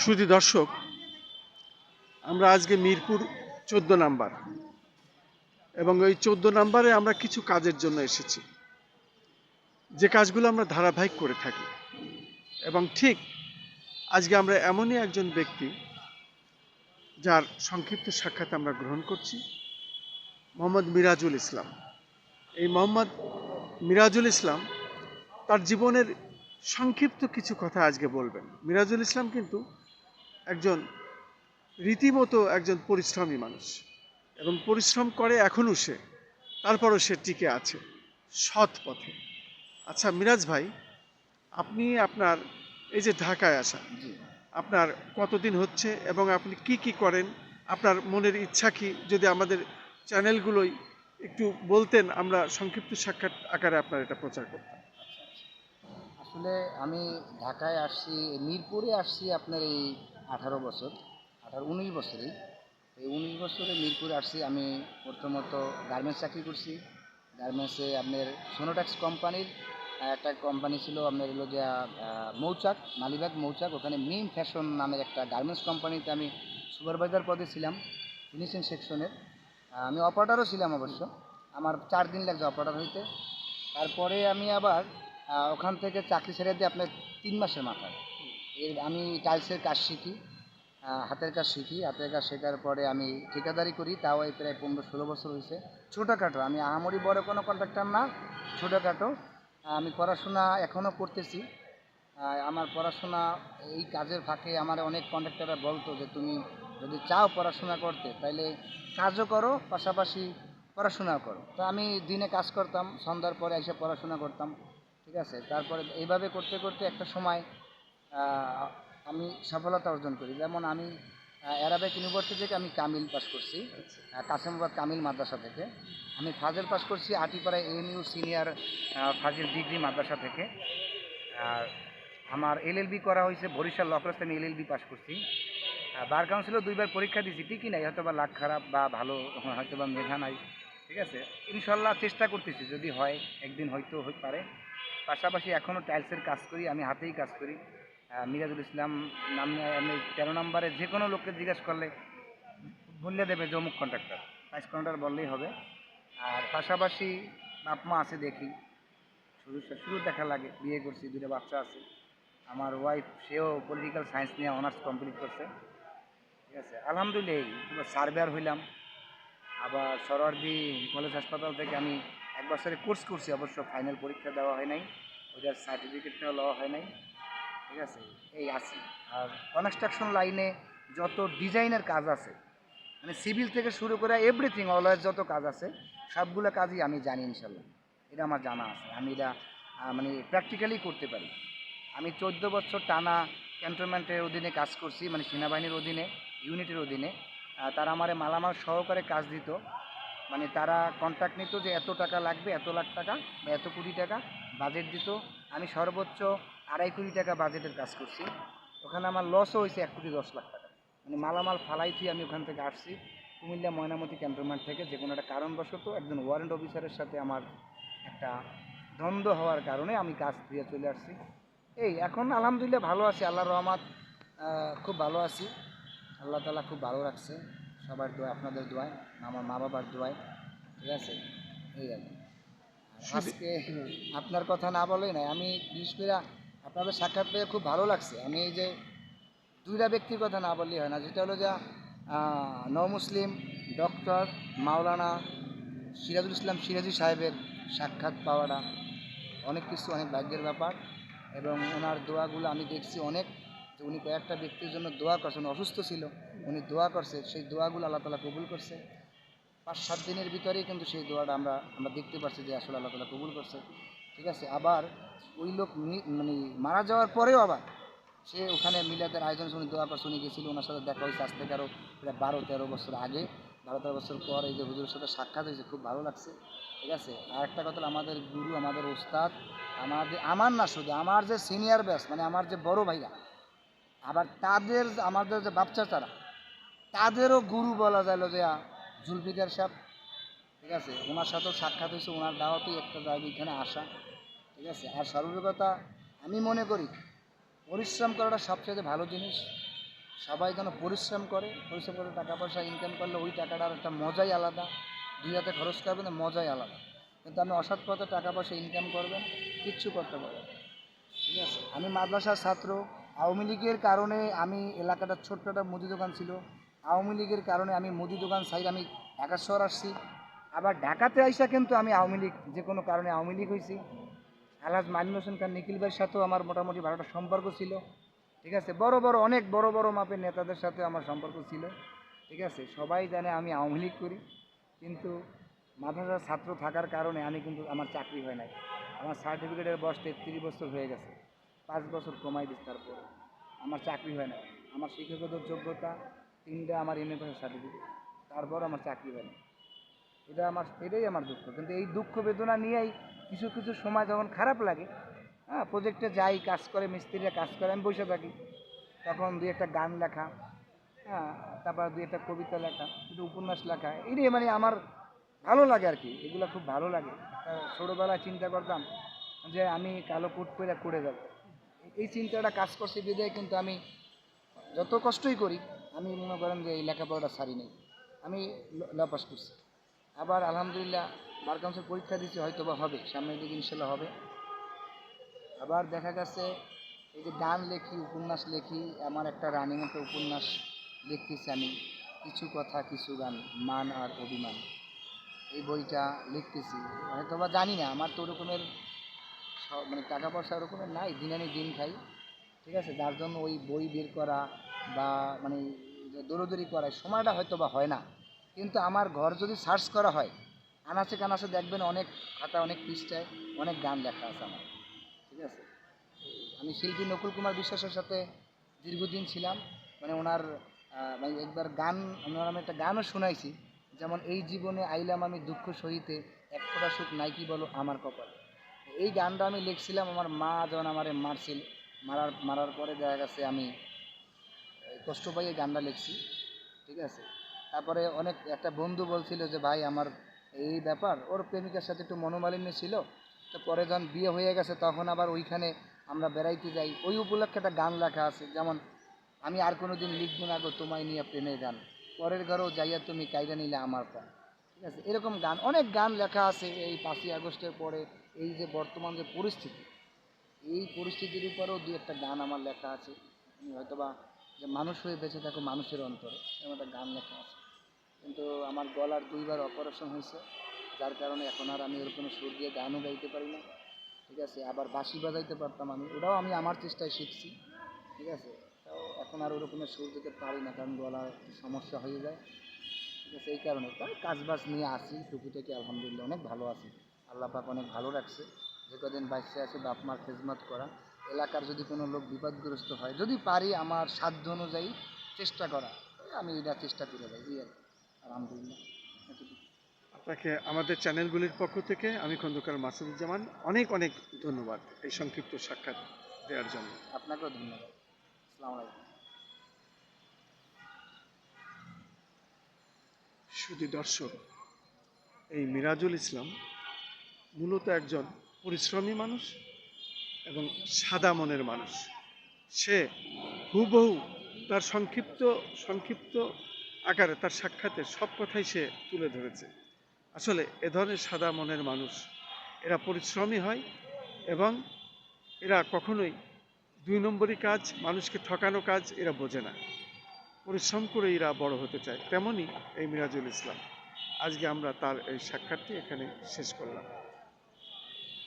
সুধী দর্শক, আমরা আজকে মিরপুর চোদ্দ নাম্বার। এবং ওই চোদ্দ নাম্বারে আমরা কিছু কাজের জন্য এসেছি। যে কাজগুলো আমরা ধারাবাহিক করে থাকি। এবং ঠিক আজকে আমরা এমনই একজন ব্যক্তি যার সংক্ষিপ্ত সাক্ষাৎ আমরা গ্রহণ করছি, মোহাম্মদ মিরাজুল ইসলাম। এই মোহাম্মদ মিরাজুল ইসলাম তার জীবনের সংক্ষিপ্ত কিছু কথা আজকে বলবেন। মিরাজুল ইসলাম কিন্তু একজন রীতিমতো একজন পরিশ্রমী মানুষ এবং পরিশ্রম করে এখনও সে তারপরও সে টিকে আছে সৎ পথে। আচ্ছা মিরাজ ভাই আপনি আপনার এই যে ঢাকায় আসা আপনার কতদিন হচ্ছে এবং আপনি কি কি করেন? আপনার মনের ইচ্ছা কি? যদি আমাদের চ্যানেলগুলোই একটু বলতেন আমরা সংক্ষিপ্ত সাক্ষাৎ আকারে আপনার এটা প্রচার করতাম। আসলে আমি ঢাকায় আসছি মিরপুরে আসছি আপনার এই আঠারো বছর, আঠারো উনিশ বছরেই এই উনিশ বছরে মিরপুরে আসছি আমি প্রথমত গার্মেন্টস চাকরি করছি। গার্মেন্টসে আপনার সোনোটাক্স কোম্পানির একটা কোম্পানি ছিল, আপনার হলো যে মৌচাক, মালিবাগ মৌচাক, ওখানে মিম ফ্যাশন নামের একটা গার্মেন্টস কোম্পানিতে আমি সুপারভাইজার পদে ছিলাম ফিনিশিং সেকশনের আমি অপারেটারও ছিলাম অবশ্য, আমার চার দিন লাগছে অপারেটার হইতে। তারপরে আমি আবার ওখান থেকে চাকরি ছেড়ে দিয়ে আপনার তিন মাসের মাথায়। এর আমি টাইলসের কাজ শিখি হাতের কাজ শিখি, হাতের কাজ শেখার পরে আমি ঠিকাদারি করি, তাও এই প্রায় পনেরো ষোলো বছর হয়েছে। ছোটোখাটো, আমি আহামরি বড় কোনো কন্ট্রাক্টর না, ছোটোখাটো। আমি পড়াশোনা এখনও করতেছি। আমার পড়াশোনা এই কাজের ফাঁকে আমার অনেক কন্ট্রাক্টররা বলতো যে, তুমি যদি চাও পড়াশোনা করতে তাহলে কাজও করো, পাশাপাশি পড়াশোনাও করো। তো আমি দিনে কাজ করতাম, সন্ধ্যার পরে এসে পড়াশোনা করতাম, ঠিক আছে? তারপরে এইভাবে করতে করতে একটা সময় আমি সফলতা অর্জন করি। যেমন আমি অ্যারাবিক ইউনিভার্সিটি থেকে আমি কামিল পাস করছি আহ, কাসেমাবাদ কামিল মাদ্রাসা থেকে। আমি ফাজিল পাস করছি আটিপাড়া এএনইউ সিনিয়র ফাজিল ডিগ্রি মাদ্রাসা থেকে। আর আমার এলএলবি করা হয়েছে বরিশাল লকরস্তে আমি এলএলবি পাস করছি। বার কাউন্সিলও দুইবার পরীক্ষা দিয়েছি ঠিকই নাই হয়তো বা লাখ খারাপ বা ভালো হয়তো বা মেধা নাই ঠিক আছে? ইনশাল্লাহ চেষ্টা করতেছি যদি হয় একদিন হয়তো হতে পারে। পাশাপাশি এখনও টাইলসের কাজ করি আমি হাতেই কাজ করি। মিরাজুল ইসলাম নাম আমি তেরো নম্বরে যে কোনো লোককে জিজ্ঞেস করলে বললে দেবে যে অমুক কন্ট্রাক্টর টাইলস কন্ট্রাক্টর বললেই হবে। আর পাশাপাশি বাপ মা আছে দেখি। শুরু শুরু দেখা লাগে, বিয়ে করছি দুটো বাচ্চা আছে। আমার ওয়াইফ সেও পলিটিক্যাল সায়েন্স নিয়ে অনার্স কমপ্লিট করছে। ঠিক আছে, আলহামদুলিল্লাহ সার্ভেয়ার হইলাম। আবার সরোয়ার্দি কলেজ হাসপাতাল থেকে আমি এক বছরে কোর্স করছি, অবশ্য ফাইনাল পরীক্ষা দেওয়া হয় নাই। ওদের সার্টিফিকেটটাও লওয়া হয় নাই। ঠিক আছে? এই আছি। আর কনস্ট্রাকশন লাইনে যত ডিজাইনের কাজ আছে মানে সিভিল থেকে শুরু করে এভরিথিং অলওয়েজ যত কাজ আছে, সবগুলো কাজই আমি জানি ইনশাল্লাহ। এটা আমার জানা আছে। আমি এটা মানে প্র্যাকটিক্যালি করতে পারি। আমি চোদ্দ বছর টানা ক্যান্টনমেন্টের অধীনে কাজ করছি মানে সেনাবাহিনীর অধীনে ইউনিটের অধীনে। তারা আমারে মালামাল সহকারে কাজ দিত। মানে তারা কন্ট্রাক্ট নিত যে এত টাকা লাগবে, এত লাখ টাকা বা এত কোটি টাকা বাজেট দিত। আমি সর্বোচ্চ আড়াই কোটি টাকা বাজেটের কাজ করছি। ওখানে আমার লসও হয়েছে এক কোটি দশ লাখ টাকা। মানে মালামাল ফালাই থুই আমি ওখান থেকে আসছি। কুমিল্লা ময়নামতি ক্যান্টনমেন্ট থেকে যে কোনো একটা কারণবশত একজন ওয়ারেন্ট অফিসারের সাথে আমার একটা দ্বন্দ্ব হওয়ার কারণে আমি কাজ দিয়ে চলে আসছি। এই, এখন আলহামদুলিল্লাহ ভালো আছি। আল্লাহর রহমত খুব ভালো আছি। আল্লাহ তালা খুব ভালো রাখছে। সবার দোয়া আপনাদের দোয়ায় আমার মা বাবার দোয়ায় ঠিক আছে? এই আর আজকে আপনার কথা না বলেই নাই আমি বিশেষ করে আপনাদের সাক্ষাৎ পেয়ে খুব ভালো লাগছে। আমি এই যে দুইটা ব্যক্তির কথা না বললেই হয় না যেটা হলো যে ন মুসলিম ডক্টর মাওলানা সিরাজুল ইসলাম সিরাজি সাহেবের সাক্ষাৎ পাওয়াটা অনেক কিছু অনেক ভাগ্যের ব্যাপার এবং ওনার দোয়াগুলো আমি দেখছি অনেক যে উনি কয়েকটা ব্যক্তির জন্য দোয়া করছেন অসুস্থ ছিল, উনি দোয়া করছে, সেই দোয়াগুলো আল্লাহ তালা কবুল করছে। পাঁচ, সাত দিনের ভিতরেই কিন্তু সেই দোয়াটা আমরা আমরা দেখতে পাচ্ছি যে আসলে আল্লাহ তালা কবুল করছে। ঠিক আছে, আবার ওই লোক মানে মারা যাওয়ার পরেও আবার সে ওখানে মিলাদের আয়োজন শুনে দোয়া করছে, উনি গেছিল, ওনার সাথে দেখা হয়েছে আজ থেকে আরও প্রায় বারো, তেরো বছর আগে। বারো, তেরো বছর পর এই যে হুজুরের সাথে সাক্ষাৎ হয়েছে, খুব ভালো লাগছে। ঠিক আছে, আর একটা কথা আমাদের গুরু, আমাদের ওস্তাদ, আমাদের, আমার না শুধু, আমার যে সিনিয়র ব্যাস মানে আমার যে বড় ভাইরা আবার তাদের আমাদের যে বাচ্চাচারা তাদেরও গুরু বলা যায় যে জুলফিকার সাহেব, ঠিক আছে ওনার সাথেও সাক্ষাৎ হয়েছে ওনার দাওয়াতেই একটা জায়গা এখানে আসা, ঠিক আছে, আর সর্বপ্রথা আমি মনে করি, পরিশ্রম করাটা সবচেয়ে ভালো জিনিস। সবাই যেন পরিশ্রম করে পরিশ্রম করে টাকা পয়সা ইনকাম করলে ওই টাকাটার একটা মজাই আলাদা। দুই হাতে খরচ করবেন মজাই আলাদা। কিন্তু আপনি অসৎ পথে টাকা পয়সা ইনকাম করবেন, কিচ্ছু করতে পারবেন ঠিক আছে, আমি মাদ্রাসার ছাত্র আওয়ামী লীগের কারণে আমি এলাকাটা ছোট্ট একটা মুদি দোকান ছিল। আওয়ামী লীগের কারণে আমি মুদি দোকান সাইড আমি ঢাকা শহর আসছি। আবার ঢাকাতে আইসা কিন্তু আমি আওয়ামী লীগ যে কোনো কারণে আওয়ামী লীগ হয়েছি আলহাজ মালিন হোসেন খান, নিখিল ভাইয়ের সাথেও আমার মোটামুটি ভালো একটা সম্পর্ক ছিল। ঠিক আছে? বড় বড়, অনেক বড় বড় মাপের নেতাদের সাথে আমার সম্পর্ক ছিল। ঠিক আছে? সবাই জানে আমি আওয়ামী লীগ করি। কিন্তু মাদ্রাসার ছাত্র থাকার কারণে আমি কিন্তু আমার চাকরি হয় নাই। আমার সার্টিফিকেটের বয়স তেত্রিশ বছর হয়ে গেছে। পাঁচ বছর কমাই দিস তারপর। আমার চাকরি হয় না। আমার শিক্ষকতার যোগ্যতা তিনটা আমার এম এ পাশের সার্টিফিকেট তারপর আমার চাকরি হয় না। এটা আমার, এটাই আমার দুঃখ। কিন্তু এই দুঃখ বেদনা নিয়েই কিছু কিছু সময় যখন খারাপ লাগে হ্যাঁ প্রজেক্টে যাই, কাজ করে, মিস্ত্রিরা কাজ করে, আমি বসে থাকি। তখন দুই একটা গান লেখা হ্যাঁ তারপর দুই একটা কবিতা লেখা, দুটো উপন্যাস লেখা। এটাই মানে আমার ভালো লাগে আর কি। এগুলো খুব ভালো লাগে। ছোটোবেলায় চিন্তা করতাম যে আমি কালো কোট পরে করে যাব। এই চিন্তাটা কাজ করছে বিদায় কিন্তু আমি যত কষ্টই করি, আমি মনে করেন যে এই লেখাপড়াটা সারি নেই। আমি লপাস করছি। আবার আলহামদুলিল্লাহ বার কাউন্সিল পরীক্ষা দিচ্ছি হয়তো বা হবে, সামনের দিকে ইনশাল্লাহ হবে। আবার দেখা গেছে, এই যে গান লেখি, উপন্যাস লেখি, আমার একটা রানিং একটা উপন্যাস লিখতেছি আমি। কিছু কথা, কিছু গান, মান আর অভিমান। এই বইটা লিখতেছি। হয়তো বা জানি না, আমার তো ওরকমের মানে টাকা পয়সা ওরকমের নাই, দিন আনি দিন খাই। ঠিক আছে? যার জন্য ওই বই বের করা বা মানে দৌড়দৌড়ি করা সময়টা হয়তো বা হয় না। কিন্তু আমার ঘর যদি সার্চ করা হয়, আনাচে কানাচে দেখবেন অনেক খাতা, অনেক পৃষ্ঠায় অনেক গান লেখা আছে আমার। ঠিক আছে? আমি শিল্পী নকুল কুমার বিশ্বাসের সাথে দীর্ঘদিন ছিলাম। মানে ওনার মানে একবার গান, ওনার আমি একটা গানও শোনাইছি। যেমন, এই জীবনে আইলাম আমি দুঃখ সহিতে, এক ফোঁটা সুখ নাইকি বলো আমার কপাল? এই গানটা আমি লিখছিলাম আমার মা যখন আমারে মারছিল, মারার মারার পরে দেখা গেছে আমি কষ্ট পাই এই গানটা লিখছি, ঠিক আছে? তারপরে অনেক, একটা বন্ধু বলছিল যে, ভাই, আমার এই ব্যাপার, ওর প্রেমিকার সাথে একটু মনোমালিন্য ছিল, তো পরে যখন বিয়ে হয়ে গেছে, তখন আবার ওইখানে আমরা বেড়াইতে যাই। ওই উপলক্ষে একটা গান লেখা আছে, যেমন, আমি আর কোনো দিন লিখব না গো তোমায় নিয়ে প্রেমের গান, পরের ঘরেও যাইয়া তুমি কাইরা নিলে আমার প্রাণ। ঠিক আছে? এরকম গান, অনেক গান লেখা আছে এই পাঁচই আগস্টের পরে। এই যে বর্তমান যে পরিস্থিতি, এই পরিস্থিতির উপরেও দু একটা গান আমার লেখা আছে। আমি হয়তোবা যে মানুষ হয়ে বেঁচে থাকো মানুষের অন্তরে, এরকম একটা গান লেখা আছে। কিন্তু আমার গলার দুইবার অপারেশন হয়েছে, যার কারণে এখন আর আমি ওরকম সুর দিয়ে গানও গাইতে পারি না। ঠিক আছে, আবার বাঁশি বাজাইতে পারতাম আমি। ওটাও আমি আমার চেষ্টায় শিখছি। ঠিক আছে তাও এখন আর ওরকমের সুর দিতে পারি না, কারণ গলার সমস্যা হয়ে যায়। ঠিক আছে, এই কারণে। তাই কাজ বাজ নিয়ে আসি, টুকিটাকি আলহামদুলিল্লাহ, অনেক ভালো আছি। আল্লাহ পাক অনেক ভালো রাখছে। যে কদিন বাচ্চা আছে বাপ মার খেজমত করা। এলাকার যদি কোনো লোক বিপদগ্রস্ত হয় যদি পারি আমার সাধ্য অনুযায়ী চেষ্টা করা আমি এটা চেষ্টা করে যাই এই আর কি। আলহামদুলিল্লাহ। আপনাকে আমাদের চ্যানেলগুলির পক্ষ থেকে আমি খন্দকার মাসুদুজ্জামান অনেক অনেক ধন্যবাদ এই সংক্ষিপ্ত সাক্ষাৎ দেওয়ার জন্য। আপনাকেও ধন্যবাদ। আসসালামু আলাইকুম। শুধু দর্শক এই মিরাজুল ইসলাম মূলত একজন পরিশ্রমী মানুষ এবং সাদা মনের মানুষ। সে হুবহু তার সংক্ষিপ্ত সংক্ষিপ্ত আকারে তার সাক্ষাতে সব কথাই সে তুলে ধরেছে। আসলে এ ধরনের সাদা মনের মানুষ, এরা পরিশ্রমী হয় এবং এরা কখনোই দুই নম্বরই কাজ, মানুষকে ঠকানো কাজ এরা বোঝে না। পরিশ্রম করে এরা বড় হতে চায়, তেমনই এই মিরাজুল ইসলাম। আজকে আমরা তার এই সাক্ষাৎটি এখানে শেষ করলাম।